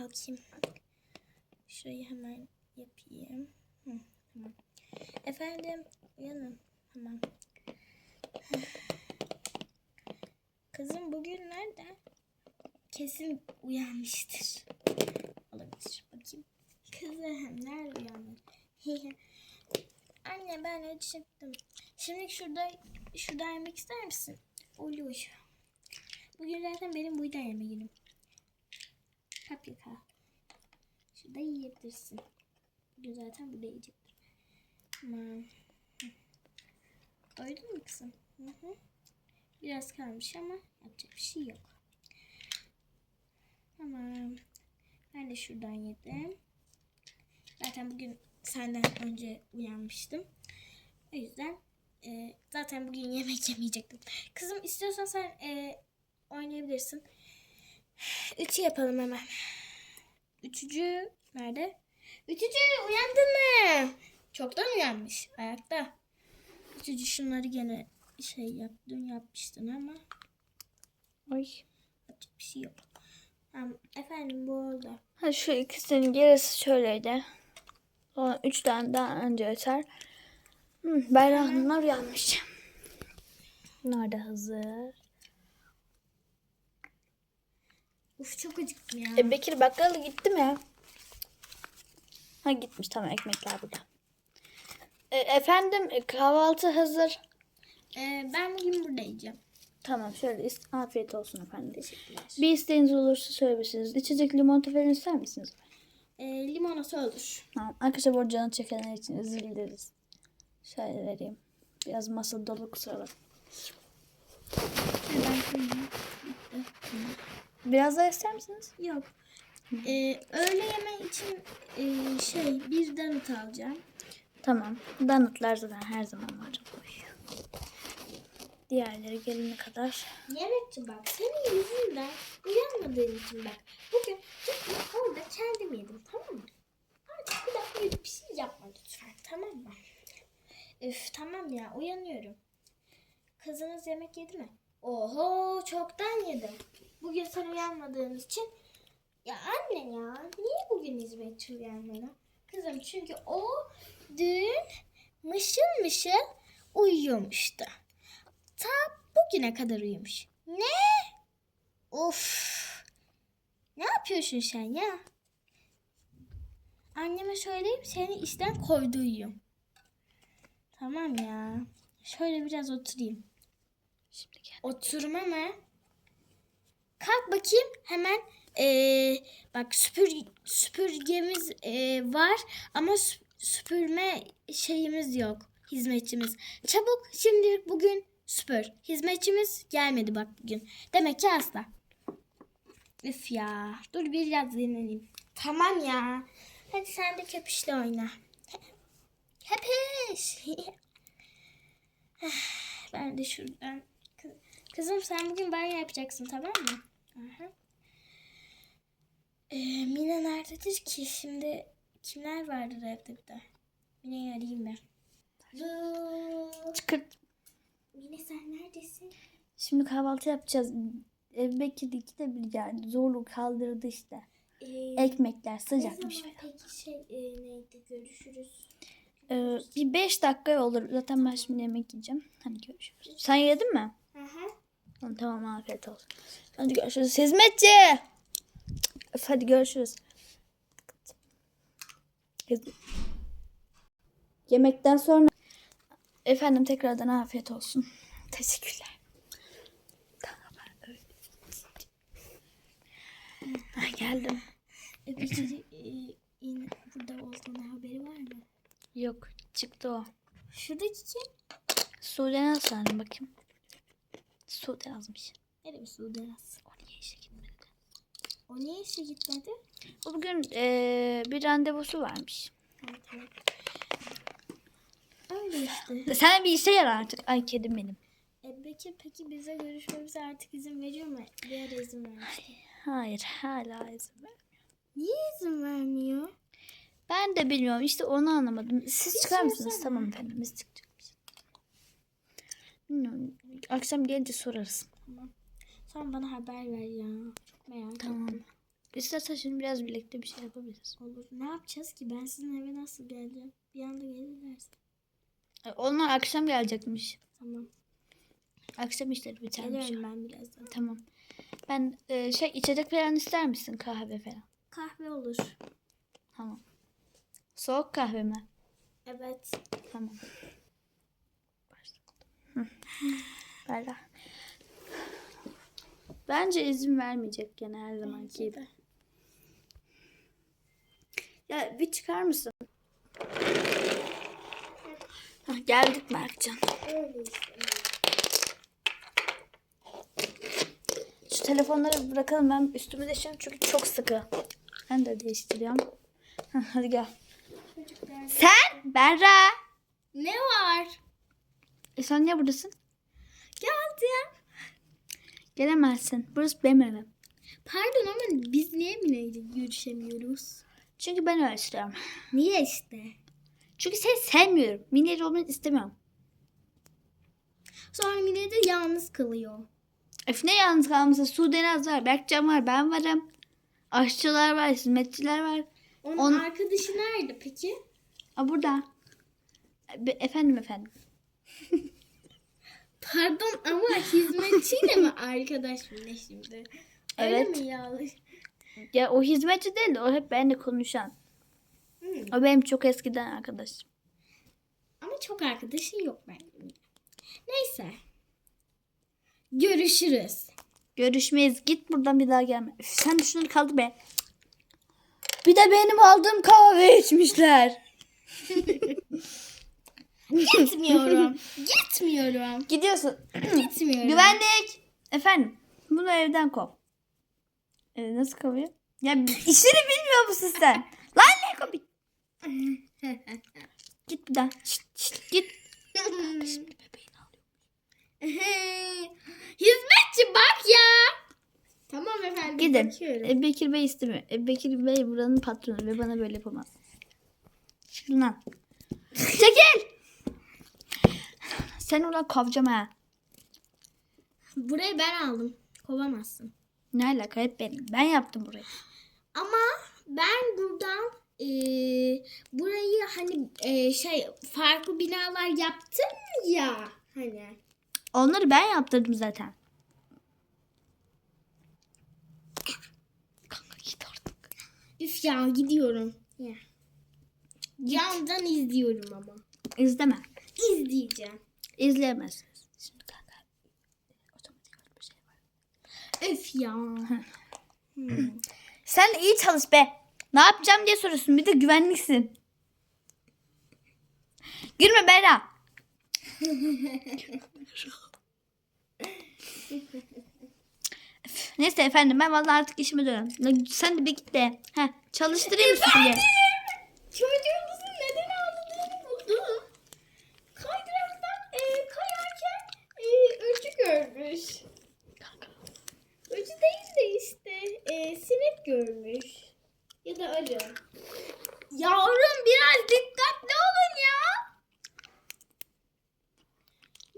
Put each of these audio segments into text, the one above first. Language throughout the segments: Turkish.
kalkayım. Şurayı hemen yapayım. Hı, tamam. Efendim uyanın. Tamam. Kızım bugün nerede? Kesin uyanmıştır. Olabilir. Bakayım. Kızım nerede uyanmış? Anne ben acıktım. Şimdi şurada şurada yemek ister misin? Olur. Bugün zaten benim burada yeme günüm. Paprika. Şurada yiyebilirsin. Bugün zaten burada yiyecektim. Tamam. Hı. Doydun mu kızım? Hı hı. Biraz kalmış ama yapacak bir şey yok. Tamam. Ben de şuradan yedim. Zaten bugün senden önce uyanmıştım. O yüzden e, zaten bugün yemek yemeyecektim. Kızım istiyorsan sen e, oynayabilirsin. Üçü yapalım hemen. Üçüncü nerede? Üçüncü uyandın mı? Çoktan uyanmış. Ayakta. Üçüncü şunları gene şey yap, dün yapmıştın ama Ay. yapacak bir şey yok. Tamam, efendim bu oldu. Ha şu ikisinin gerisi şöyleydi. O üç tane daha önce yeter. Hı, Berra Hanımlar uyanmış. Da hazır. Uf çok acıktım ya. E, Bekir bakkala gitti mi? Ha gitmiş tamam ekmekler burada. E, efendim e, kahvaltı hazır. Ee, ben bugün burada yiyeceğim. Tamam şöyle is- afiyet olsun efendim. Teşekkürler. Bir isteğiniz olursa söyleyebilirsiniz. İçecek limonata falan ister misiniz? Ee, limonata olur. Tamam. Arkadaşlar bu canı çekenler için özür dileriz. Şöyle vereyim. Biraz masa dolu kusura bakmayın. Ben koyayım. Biraz daha ister misiniz? Yok. Ee, öğle yemeği için e, şey bir donut alacağım. Tamam. Donutlar zaten her zaman var. Diğerleri gelene kadar. Yemekçi bak senin yüzünden uyanmadığın için bak. Bugün gittim orada kendim yedim tamam mı? Artık bir daha böyle bir şey yapma lütfen tamam mı? Üf tamam ya uyanıyorum. Kızınız yemek yedi mi? Oho çoktan yedim. Bugün sen uyanmadığın için ya anne ya niye bugün hizmetçi uyanmadı? Kızım çünkü o dün mışıl mışıl uyuyormuştu. Ta bugüne kadar uyumuş. Ne? Of. Ne yapıyorsun sen ya? Anneme söyleyeyim seni işten koyduyum. Tamam ya. Şöyle biraz oturayım. Şimdi gel. Oturma mı? Kalk bakayım hemen. Ee, bak süpür, süpürgemiz ee, var ama sü- süpürme şeyimiz yok. Hizmetçimiz. Çabuk şimdilik bugün süpür. Hizmetçimiz gelmedi bak bugün. Demek ki hasta. Üf ya. Dur biraz dinleneyim. Tamam ya. Hadi sen de köpüşle oyna. Köpüş. ben de şuradan. Kız- Kızım sen bugün banyo yapacaksın tamam mı? Aha. Ee, Mine nerededir ki? Şimdi kimler vardır evde bir de? Mine'yi arayayım ben. Çıkırt. Mine sen neredesin? Şimdi kahvaltı yapacağız. E, Bekir ikide bir geldi. Zorlu kaldırdı işte. Ee, Ekmekler ne sıcakmış. zaman peki şey e, neydi görüşürüz. Ee, bir beş dakika olur. Zaten ben şimdi yemek yiyeceğim. Hadi görüşürüz. Sen yedin mi? Aha. Tamam, tamam afiyet olsun. Hadi görüşürüz. Hizmetçi. Öf, hadi görüşürüz. Yemekten sonra efendim tekrardan afiyet olsun. Teşekkürler. Ha, geldim. E, peki e, in, burada olduğuna haberi var mı? Yok çıktı o. Şuradaki kim? Sude nasıl bakayım. Sude yazmış. Nereye Sude yaz? O niye işe gitmedi? O niye işe gitmedi? O bugün eee, bir randevusu varmış. Ha, tamam. Öyle işte. Sen bir işe yarar artık. Ay kedim benim. E, Bekir peki bize görüşmemize artık izin veriyor mu? Bir ara izin vermişti. Hayır hala izin ver. Niye izin vermiyor? Ben de bilmiyorum. İşte onu anlamadım. Siz çıkar mısınız? söylesene. Tamam efendim. Biz çıkacağız. Bilmiyorum. Akşam gelince sorarız. Tamam. Sen bana haber ver ya. Çok merak Tamam. ettim. İstersen şimdi biraz birlikte bir şey yapabiliriz. Olur. Ne yapacağız ki? Ben sizin eve nasıl geleceğim? Bir anda gelirlerse. Onlar akşam gelecekmiş. Tamam. Akşam işleri bitermiş. Geliyorum ben birazdan. Tamam. Ben e, şey içecek falan ister misin? Kahve falan. Kahve olur. Tamam. Soğuk kahve mi? Evet. Tamam. Berra. Bence izin vermeyecek gene her zamanki gibi. Ya bir çıkar mısın? Hah, geldik işte. Şu telefonları bırakalım ben üstümü değiştiriyorum çünkü çok sıkı. Ben de değiştiriyorum. Hah, hadi gel. Sen Berra. Ne var? E sen niye buradasın? Geldim. Gelemezsin. Burası benim evim. Pardon ama biz niye Mine'yle görüşemiyoruz? Çünkü ben öyle istiyorum. Niye işte? Çünkü seni sevmiyorum. Mini olmanı istemiyorum. Sonra Mine de yalnız kalıyor. Öf ne yalnız kalmışsın. Sude Naz var. Berkcan var. Ben varım. Aşçılar var. Hizmetçiler var. Onun On- arkadaşı nerede peki? Aa, burada. E, efendim efendim. Pardon ama hizmetçiyle mi arkadaş Mine şimdi? Öyle Evet. mi ya? Ya o hizmetçi değil de o hep benimle konuşan. Hmm. O benim çok eskiden arkadaşım. Ama çok arkadaşın yok bence. Neyse. Görüşürüz. Görüşmeyiz. Git buradan bir daha gelme. Üf, sen de şunları kaldı be. Bir de benim aldığım kahve içmişler. Gitmiyorum. Gitmiyorum. Gidiyorsun. Gitmiyorum. Güvenlik. Efendim. Bunu evden kov. E, nasıl kovuyor? Ya işini bilmiyor musun sen? Lan ne kovuyor? Git bir daha. Git. Şimdi bebeğini alıyor. Hizmetçi bak ya. Tamam efendim. Gidin. Ebu Bekir Bey istemiyor. Ebu Bekir Bey buranın patronu ve bana böyle yapamaz. Şuradan. Çekil. Sen oradan kovacağım ha. Burayı ben aldım. Kovamazsın. Ne alaka hep benim. Ben yaptım burayı. Ama ben buradan eee, burayı hani eee, şey farklı binalar yaptım ya hani. Onları ben yaptırdım zaten. Kanka git artık. Üf ya gidiyorum. Ya. Yandan izliyorum ama. İzleme. İzleyeceğim. İzleyemezsiniz. Şimdi kanka. Otomatik öyle bir şey var. Öf ya. Hmm. Sen iyi çalış be. Ne yapacağım diye soruyorsun. Bir de güvenliksin. Gülme Berra. Üf, Neyse efendim ben vallahi artık işime dönüyorum. Sen de bir git de. Heh, çalıştırayım süpürge. Çocuğumuzun neden ağladığını buldum. Kaydıraktan e, kayarken e, öcü görmüş. Öcü değil de işte e, sinek görmüş. Ya da arı. Yavrum biraz dikkatli olun ya.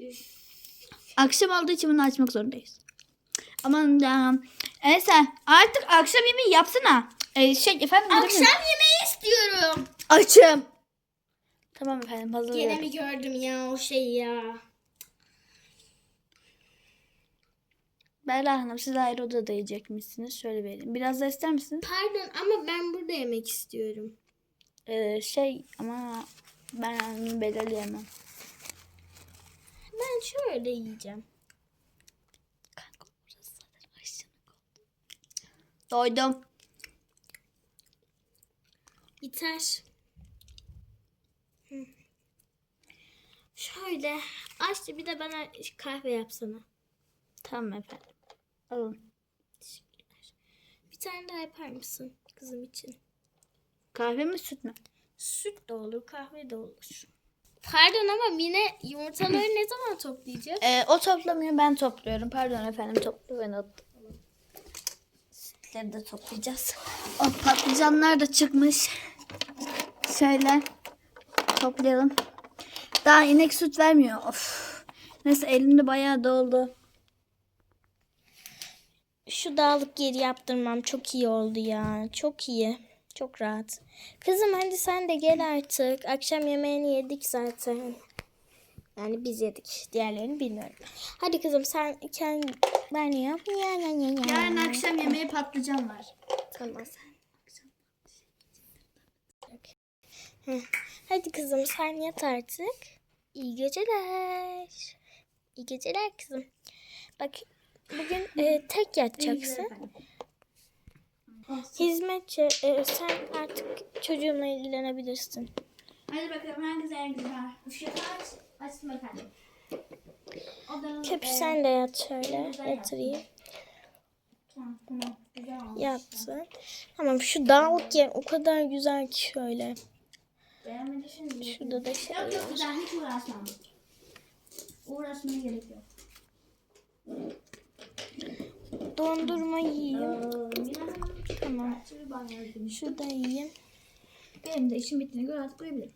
Üf. Akşam olduğu için bunu açmak zorundayız. Aman da. Neyse artık akşam yemeği yapsana. Ee, şey efendim. Akşam yemeği istiyorum. Açım. Tamam efendim Gene hazırlıyorum. mi gördüm ya o şeyi ya. Berra Hanım siz ayrı odada yiyecekmişsiniz. Şöyle verin. Biraz da ister misiniz? Pardon ama ben burada yemek istiyorum. Ee, şey ama ben onu belirleyemem. Ben şöyle yiyeceğim. Kanka burası zaten aşçılık oldu. Doydum. Biter. Hı. Şöyle. Açtı bir de bana kahve yapsana. Tamam efendim. Alın. Teşekkürler. Bir tane daha yapar mısın kızım için? Kahve mi süt mü? Süt de olur, kahve de olur. Pardon ama Mine yumurtaları ne zaman toplayacak? Ee, o toplamıyor ben topluyorum. Pardon efendim toplu ben attım. Sütleri de toplayacağız. O patlıcanlar da çıkmış. Şöyle toplayalım. Daha inek süt vermiyor. Of. Neyse elimde bayağı doldu. Şu dağlık yeri yaptırmam çok iyi oldu ya. Çok iyi. Çok rahat. Kızım hadi sen de gel artık. Akşam yemeğini yedik zaten. Yani biz yedik. Diğerlerini bilmiyorum. Hadi kızım sen kendi ben yap. Ya, ya, ya, ya. Yarın akşam yemeğe patlıcan var. Tamam. Hadi kızım sen yat artık. İyi geceler. İyi geceler kızım. Bak bugün e, tek yatacaksın. Hizmetçi e, sen artık çocuğumla ilgilenebilirsin. Hadi bakalım en güzel. Işığı aç. Efendim. Odanın, Köpü e, sen de yat şöyle yatırayım. Tamam tamam. Güzel olmuş. Yattın. Tamam şu dağlık yer o kadar güzel ki şöyle. Beğenmedi şimdi. Şurada da şey Yok yok güzel hiç uğraşmam. Uğraşmaya gerek yok. Dondurma yiyeyim. Tamam. Şu da yiyeyim. Benim de işim bittiğine göre artık uyuyabilirim.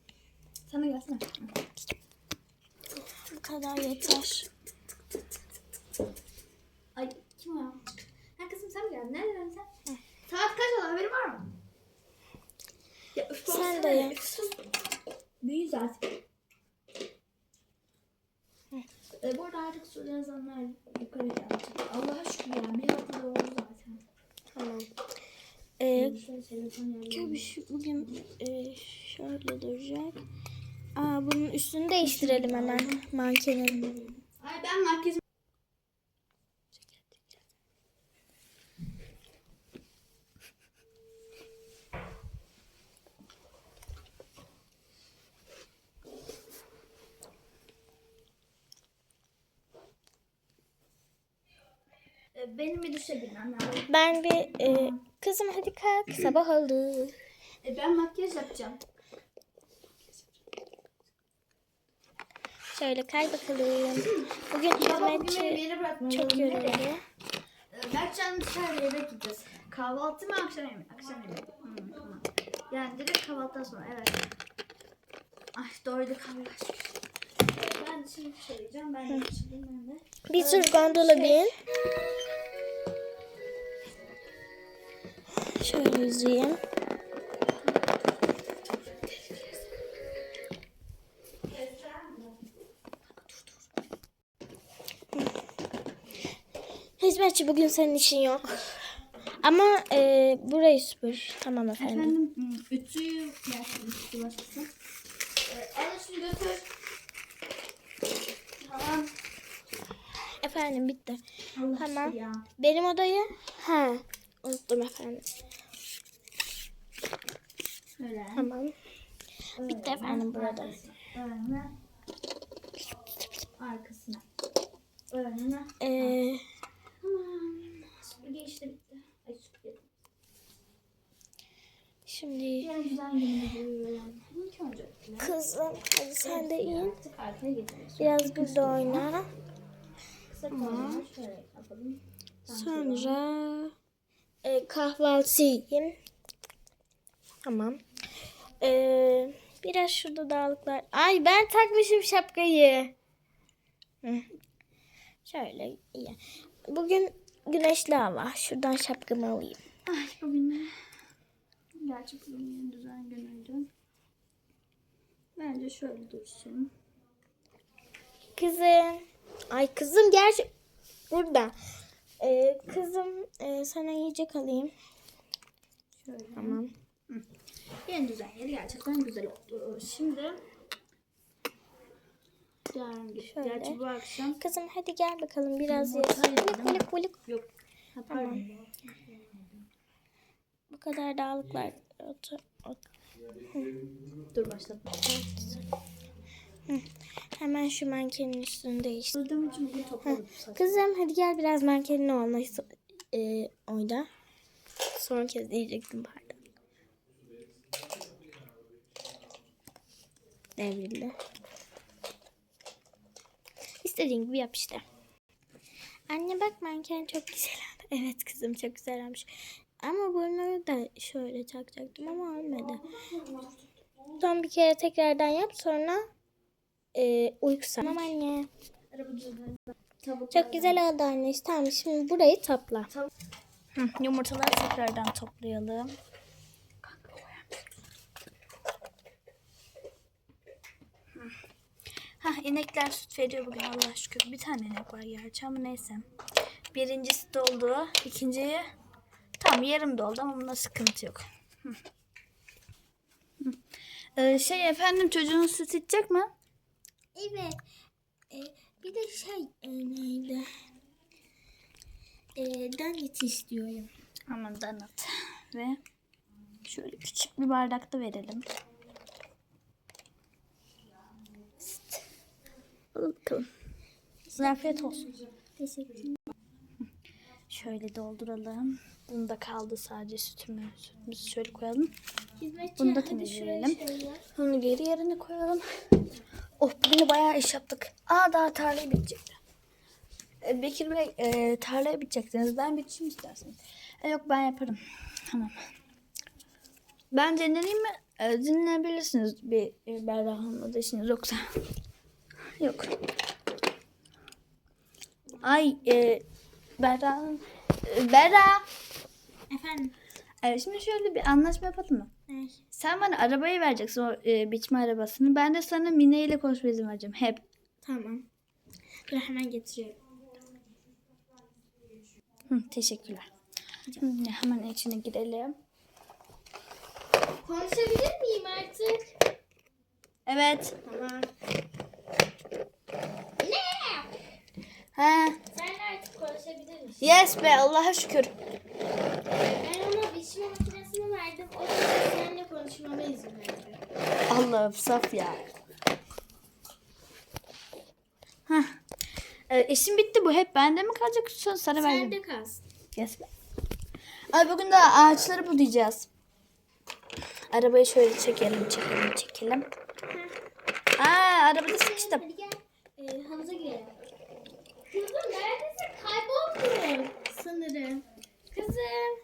Sana gelsene. Bu kadar yeter. Ay kim o ya? Ha kızım sen mi geldin? Nereden sen? Saat kaç oldu haberin var mı? Ya, Sen de ya. yat. Üf, sus. Büyü zaten. E, bu arada artık suda yazanlar yukarı gelecek. Allah'a şükür ya. Hafta oldu zaten. Tamam. Ee, yanına. Köpüş bugün e, şöyle duracak. Aa, bunun üstünü değiştirelim hemen mankenin. Ay ben makyajım. Benim bir duşa girmem lazım. Ben bir e, kızım hadi kalk sabah oldu. E, ben makyaj yapacağım. Şöyle kay bakalım. Bugün Baba bugün beni bir hizmetçi çok yoruldu. Ee, Berkcan dışarıda yemek yiyeceğiz. Kahvaltı mı akşam yemeği? Akşam yemeği. Hmm, tamam. Yani direkt kahvaltıdan sonra evet. Ay da kahve açmış. Ben şimdi bir şey yiyeceğim. Ben de. Bir tür gondola bin. Şöyle yüzeyim. Hizmetçi bugün senin işin yok. Ama e, burayı süpür. Tamam efendim. Efendim hmm, ütüyü yersin ütü başkası. Götür. Tamam. Efendim bitti. Allah Tamam. ya. Benim odayı ha unuttum efendim. Şöyle. Tamam. Bitti efendim burada. Önüne. Arkasına. Önüne. Ee, Tamam. Süpürge işte bitti. Ay süpürge. şimdi kızım hadi sen de in. Biraz oyna. Kısa kolunu şöyle yapalım. Sonra e, kahvaltı yiyeyim. Tamam. Ee, biraz şurada dağlıklar. Ay ben takmışım şapkayı. Hı. Şöyle iyi. Bugün güneşli hava. Şuradan şapkamı alayım. Ay bugün de. Gerçi bugün yeni düzen günüydü. Bence şöyle dursun. Kızım. Ay kızım gerçi burada. Ee, kızım e, sana yiyecek alayım. Şöyle. Tamam. Yeni düzen yeri gerçekten güzel oldu. Şimdi yarın git. Şöyle. Gerçi bu akşam Kızım hadi gel bakalım biraz. Bulik bulik bulik. yok. Ha, pardon. Bu kadar dağlıklar. Otur, otur. Dur başlatma. Hemen şu mankenin üstünü değiştir. Durdum için bugün topladım. saçımı. Kızım hadi gel biraz mankenin olma e, oyda. Son kez diyecektim pardon. Devrildi. İstediğin gibi yap işte. Anne bak manken çok güzel. Evet kızım çok güzel olmuş. Ama burnunu da şöyle takacaktım ama olmadı. Son bir kere tekrardan yap sonra e, uyku Tamam anne. Çok güzel oldu anne. Tamam şimdi burayı topla. Hı, yumurtaları tekrardan toplayalım. Hah inekler süt veriyor bugün Allah şükür. Bir tane inek var gerçi ama neyse. Birincisi doldu. ikinciyi tam yarım doldu ama bunda sıkıntı yok. Hı. Hı. Ee, şey efendim çocuğunuz süt içecek mi? Evet. Ee, bir de şey e, neydi? Ee, donut istiyorum. Aman donut. Ve şöyle küçük bir bardakta verelim. Al bakalım. Size afiyet olsun. Teşekkür Şöyle dolduralım. Bunu da kaldı sadece sütümü. Sütümüzü şöyle koyalım. Hizmetçi Bunu da temizleyelim. Bunu geri yerine koyalım. Oh bugün bayağı iş yaptık. Aa daha tarlayı bitecekti. Ee, Bekir Bey e, tarlayı bitecektiniz. Ben bitişim isterseniz. E, yok ben yaparım. Tamam. Ben dinleneyim mi? E, dinlenebilirsiniz bir e, Hanım'la işiniz yoksa. Yok. Ay e, Berra. E, Berra. Efendim. E, şimdi şöyle bir anlaşma yapalım mı? Ne? Sen bana arabayı vereceksin o e, biçme arabasını. Ben de sana Mine ile konuşma izin vereceğim. Hep. Tamam. Dur hemen getiriyorum. Hı, teşekkürler. Şimdi hemen içine girelim. Konuşabilir miyim artık? Evet. Tamam. Ha. Sen artık konuşabilir? Yes be Allah'a şükür. Ben ona biçme makinesini verdim. O da seninle konuşmama izin verdi. Allah'ım saf ya. Hah. E, işim bitti bu. Hep bende mi kalacak? Sonra sana vereceğim. Sende kalsın. Yes be. Ay bugün de ağaçları budayacağız. Arabayı şöyle çekelim, çekelim, çekelim. Aa, arabada sıkıştım. Hadi gel. Kızım neredesin? Kayboldun sanırım. Kızım.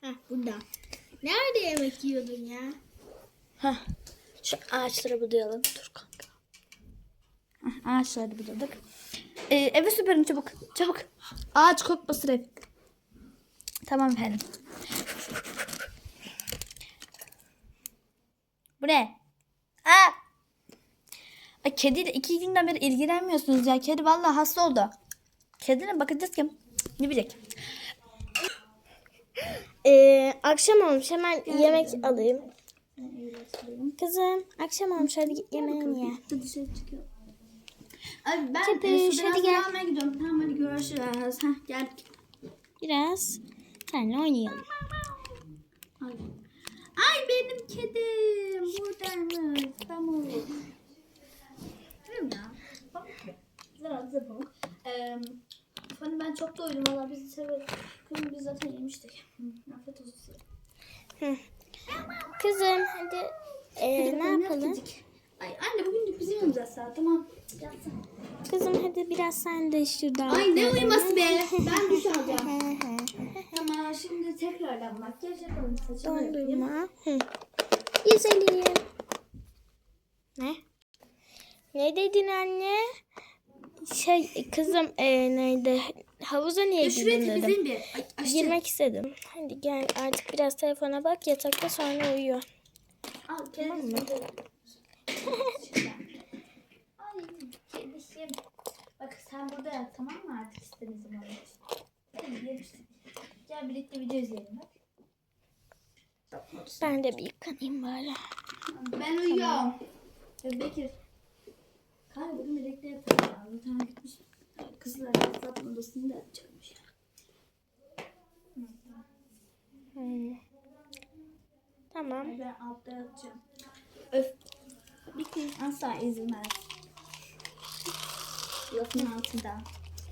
Heh burada. Nerede yemek yiyordun ya? Hah. Şu ağaçları budayalım. Dur kanka. Hah, ağaçları budadık. Ee, evi süpürün çabuk. Çabuk. Ağaç kokmasın ev. Tamam efendim. Bu ne? Aa! Kediyle iki günden beri ilgilenmiyorsunuz ya. Kedi vallahi hasta oldu. Kedine bakacağız ki. Cık, Ne bilek. Ee, akşam olmuş hemen yemek alayım. Kızım akşam olmuş hadi git yemeğini ye. dışarı çıkıyor. Ay ben Kedi, e, su hadi biraz gel. almaya gidiyorum. Tamam hadi görüşürüz. Heh, geldik. Biraz seninle oynayalım. Ay. Ay benim kedim buradaymış. Tamam. Değil ya? Bak. Zara zıpım. Ee, hani ben çok doydum valla bizi severiz. Kızım biz zaten yemiştik. Afiyet olsun size. Kızım hadi ee, ne yapalım? Ay anne bugün de bizim yanımıza saat tamam. Yatsın. Kızım hadi biraz sen de şurada. Ay ne uyuması be. Ben duş alacağım. Tamam şimdi tekrardan makyaj yapalım. Saçımı. Dondurma. Hı. Güzelim. Ne? Ne dedin anne? Şey kızım e, neydi? Havuza niye şuraya girdin dedim. temizleyin bir. Ay. Girmek istedim. Hadi gel artık biraz telefona bak yatakta sonra uyu. Al Tamam mı? kendisi. Ay kedişim. Bak sen burada yat tamam mı artık istediğin zaman. Hadi. Gel birlikte video izleyelim bak. Ben de bir yıkanayım bari. Ben uyuyorum. Bekir. Kanka bugün birlikte yatalım ya. Zaten gitmiş. Kızlar zaten odasını da yapacakmış. Hmm. Tamam. Ben altta yatacağım. Öf. Bekir asla izin ver. Lafın altında.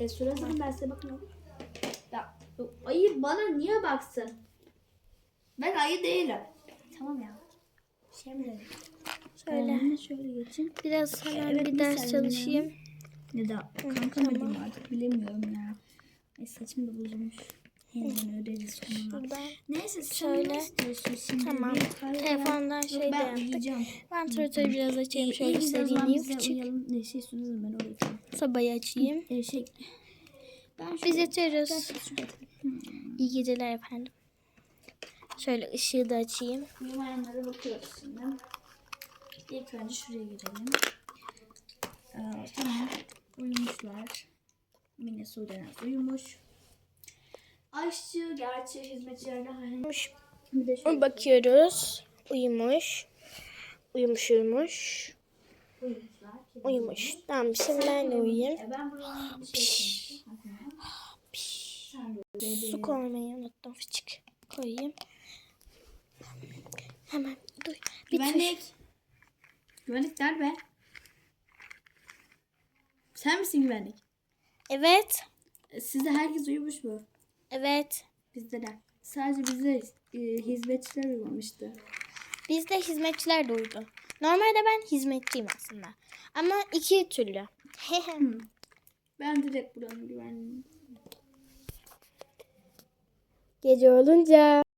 E sürersen ben size bakmıyorum. Ya ayı bana niye baksın? Ben ayı değilim. Tamam ya. Şey mi dedik? Şöyle. Ben de şöyle geçeyim. Biraz hemen Evet, bir ders çalışayım. Ya da kanka mı diyeyim artık bilemiyorum ya. Ay saçım da bozulmuş. Yeniden öderiz sonra. Neyse Şöyle. Tamam. Telefondan şey de ben yaptık. uyuyacağım. Vantilatörü biraz açayım. Şöyle İyi, biz de Küçük. Ne şey sunuyorum ben oraya. sobayı açayım. Ee, şey Ben Biz yatıyoruz. İyi geceler efendim. Şöyle ışığı da açayım. Uyumayanlara bakıyoruz şimdi. İlk önce şuraya girelim. Ee, tamam. Uyumuşlar. Mine Sudenaz uyumuş. Aşçı gerçi de şöyle Bakıyoruz. Uyumuş. Uyumuş uyumuş. uyumuşlar. Uyumuş. Tamam şimdi ben de uyuyayım. E ben bir şey de Su koymayı unuttum. Fıçık koyayım. Hemen tuş- Güvenlik. Güvenlik nerede? Sen misin güvenlik? Evet. E, Sizde herkes uyumuş mu? Evet. Bizde de. Sadece bize e, hizmetçiler uyumamıştı. Bizde hizmetçiler de uyudu. Normalde ben hizmetçiyim aslında. Ama iki türlü. Ben direkt buranın güvenliğini. Gece olunca